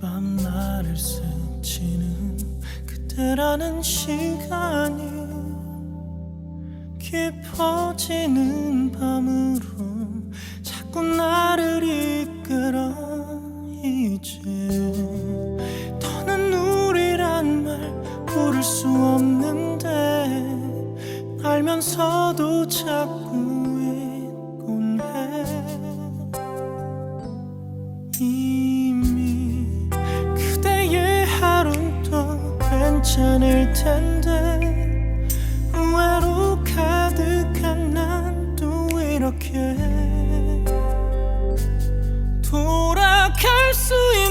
밤 나를 스치는 그때라는 시간이 깊어지는 밤으로 자꾸 나를 이끌어 이제 더는 우리란 말 부를 수 없는데 알면서도 자꾸 괜찮을 텐데 후회로 가득한 난 또 이렇게 돌아갈 수 있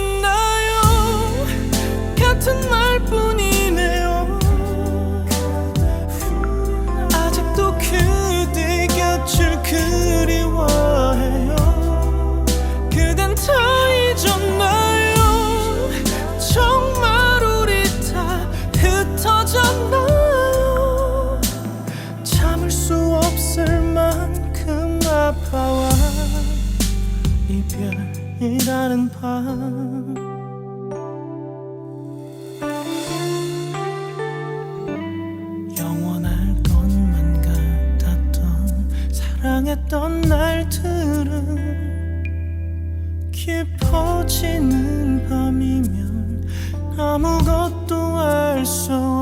이별이라는 밤. 영원할 것만 같았던 사랑했던 날들은 깊어지는 밤이면 아무것도 알수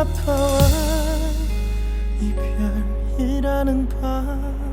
아파와 이별이라는 밤